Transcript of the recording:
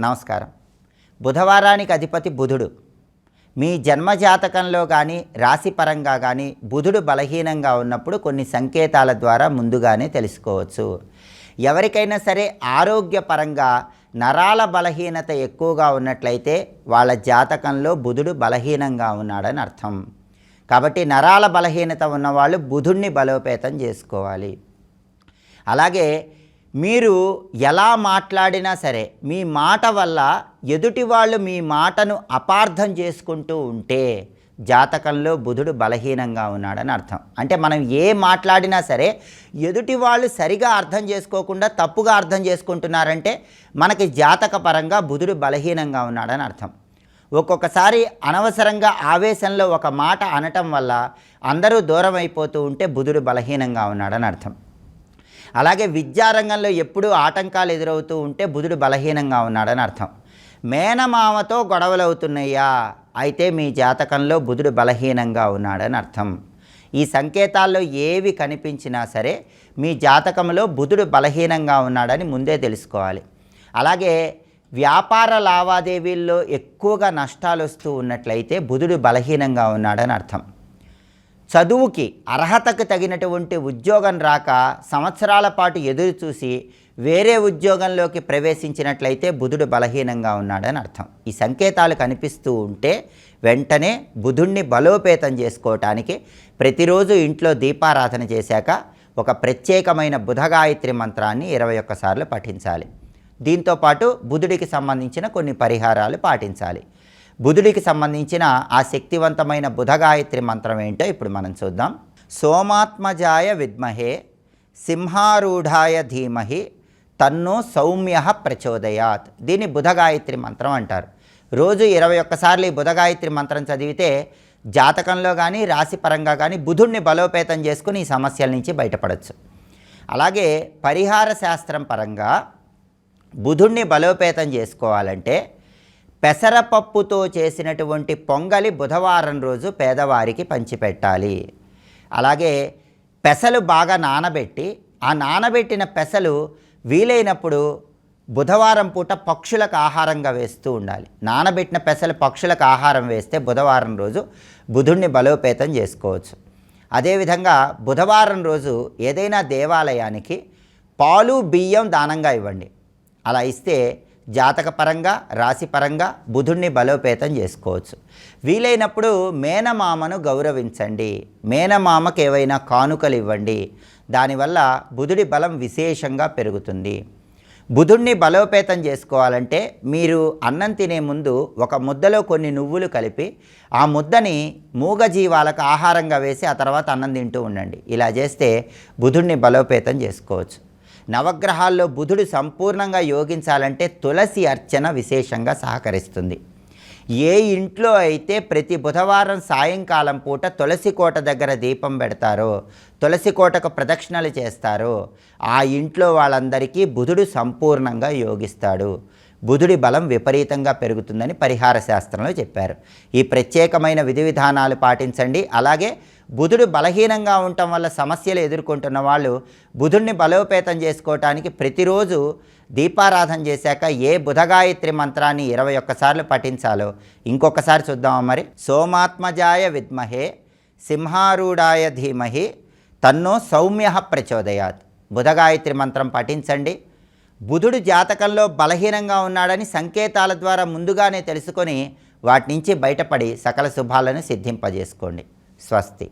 నమస్కారం. బుధవారానికి అధిపతి బుధుడు. మీ జన్మజాతకంలో కానీ రాశిపరంగా కానీ బుధుడు బలహీనంగా ఉన్నప్పుడు కొన్ని సంకేతాల ద్వారా ముందుగానే తెలుసుకోవచ్చు. ఎవరికైనా సరే ఆరోగ్యపరంగా నరాల బలహీనత ఎక్కువగా ఉన్నట్లయితే వాళ్ళ జాతకంలో బుధుడు బలహీనంగా ఉన్నాడని అర్థం. కాబట్టి నరాల బలహీనత ఉన్నవాళ్ళు బుధుడిని బలోపేతం చేసుకోవాలి. అలాగే మీరు ఎలా మాట్లాడినా సరే మీ మాట వల్ల ఎదుటి వాళ్ళు మీ మాటను అపార్థం చేసుకుంటూ ఉంటే జాతకంలో బుధుడు బలహీనంగా ఉన్నాడని అర్థం. అంటే మనం ఏ మాట్లాడినా సరే ఎదుటి వాళ్ళు సరిగా అర్థం చేసుకోకుండా తప్పుగా అర్థం చేసుకుంటున్నారంటే మనకి జాతక పరంగా బుధుడు బలహీనంగా ఉన్నాడని అర్థం. ఒక్కొక్కసారి అనవసరంగా ఆవేశంలో ఒక మాట అనటం వల్ల అందరూ దూరం అయిపోతూ ఉంటే బుధుడు బలహీనంగా ఉన్నాడని అర్థం. అలాగే విద్యారంగంలో ఎప్పుడూ ఆటంకాలు ఎదురవుతూ ఉంటే బుధుడు బలహీనంగా ఉన్నాడని అర్థం. మేనమామతో గొడవలు అవుతున్నాయా అయితే మీ జాతకంలో బుధుడు బలహీనంగా ఉన్నాడని అర్థం. ఈ సంకేతాల్లో ఏవి కనిపించినా సరే మీ జాతకంలో బుధుడు బలహీనంగా ఉన్నాడని ముందే తెలుసుకోవాలి. అలాగే వ్యాపార లావాదేవీల్లో ఎక్కువగా నష్టాలు వస్తూ ఉన్నట్లయితే బుధుడు బలహీనంగా ఉన్నాడని అర్థం. చదువుకి అర్హతకు తగినటువంటి ఉద్యోగం రాక సంవత్సరాల పాటు ఎదురు చూసి వేరే ఉద్యోగంలోకి ప్రవేశించినట్లయితే బుధుడు బలహీనంగా ఉన్నాడని అర్థం. ఈ సంకేతాలు కనిపిస్తూ ఉంటే వెంటనే బుధుణ్ణి బలోపేతం చేసుకోవటానికి ప్రతిరోజు ఇంట్లో దీపారాధన చేశాక ఒక ప్రత్యేకమైన బుధగాయత్రి మంత్రాన్ని ఇరవై ఒక్కసార్లు పఠించాలి. దీంతోపాటు బుధుడికి సంబంధించిన కొన్ని పరిహారాలు పాటించాలి. బుధుడికి సంబంధించిన ఆ శక్తివంతమైన బుధగాయత్రి మంత్రం ఏంటో ఇప్పుడు మనం చూద్దాం. సోమాత్మజాయ విద్మహే సింహారూఢాయ ధీమహి తన్ను సౌమ్య ప్రచోదయాత్. దీన్ని బుధగాయత్రి మంత్రం అంటారు. రోజు ఇరవై ఒక్కసార్లు ఈ బుధగాయత్రి మంత్రం చదివితే జాతకంలో కానీ రాశిపరంగా కానీ బుధుడిని బలోపేతం చేసుకుని ఈ సమస్యల నుంచి బయటపడవచ్చు అలాగే పరిహార శాస్త్రం పరంగా బుధుణ్ణి బలోపేతం చేసుకోవాలంటే పెసరపప్పుతో చేసినటువంటి పొంగలి బుధవారం రోజు పేదవారికి పంచిపెట్టాలి. అలాగే పెసలు బాగా నానబెట్టి ఆ నానబెట్టిన పెసలు వీలైనప్పుడు బుధవారం పూట పక్షులకు ఆహారంగా వేస్తూ ఉండాలి. నానబెట్టిన పెసలు పక్షులకు ఆహారం వేస్తే బుధవారం రోజు బుధుణ్ణి బలోపేతం చేసుకోవచ్చు. అదేవిధంగా బుధవారం రోజు ఏదైనా దేవాలయానికి పాలు బియ్యం దానంగా ఇవ్వండి. అలా ఇస్తే జాతకపరంగా రాశిపరంగా బుధుణ్ణి బలోపేతం చేసుకోవచ్చు. వీలైనప్పుడు మేనమామను గౌరవించండి. మేనమామకు ఏవైనా కానుకలు ఇవ్వండి దానివల్ల బుధుడి బలం విశేషంగా పెరుగుతుంది. బుధుణ్ణి బలోపేతం చేసుకోవాలంటే మీరు అన్నం తినే ముందు ఒక ముద్దలో కొన్ని నువ్వులు కలిపి ఆ ముద్దని మూగజీవాలకు ఆహారంగా వేసి ఆ తర్వాత అన్నం తింటూ ఉండండి. ఇలా చేస్తే బుధుణ్ణి బలోపేతం చేసుకోవచ్చు. నవగ్రహాల్లో బుధుడు సంపూర్ణంగా యోగించాలంటే తులసి అర్చన విశేషంగా సహకరిస్తుంది. ఏ ఇంట్లో అయితే ప్రతి బుధవారం సాయంకాలం పూట తులసి కోట దగ్గర దీపం పెడతారో తులసి కోటకు ప్రదక్షిణలు చేస్తారో ఆ ఇంట్లో వాళ్ళందరికీ బుధుడు సంపూర్ణంగా యోగిస్తాడు. బుధుడి బలం విపరీతంగా పెరుగుతుందని పరిహార శాస్త్రంలో చెప్పారు. ఈ ప్రత్యేకమైన విధి విధానాలు పాటించండి. అలాగే బుధుడు బలహీనంగా ఉండటం వల్ల సమస్యలు ఎదుర్కొంటున్న వాళ్ళు బుధుడిని బలోపేతం చేసుకోవటానికి ప్రతిరోజు దీపారాధన చేశాక ఏ బుధగాయత్రి మంత్రాన్ని ఇరవై ఒక్కసార్లు పఠించాలో ఇంకొకసారి చూద్దామా మరి. సోమాత్మజాయ విద్మహే సింహారూఢాయ ధీమహి తన్నో సౌమ్య ప్రచోదయాత్. బుధగాయత్రి మంత్రం పఠించండి. బుధుడు జాతకంలో బలహీనంగా ఉన్నాడని సంకేతాల ద్వారా ముందుగానే తెలుసుకొని వాటి నుంచి బయటపడి సకల శుభాలను సిద్ధింపజేసుకోండి. స్వస్తి.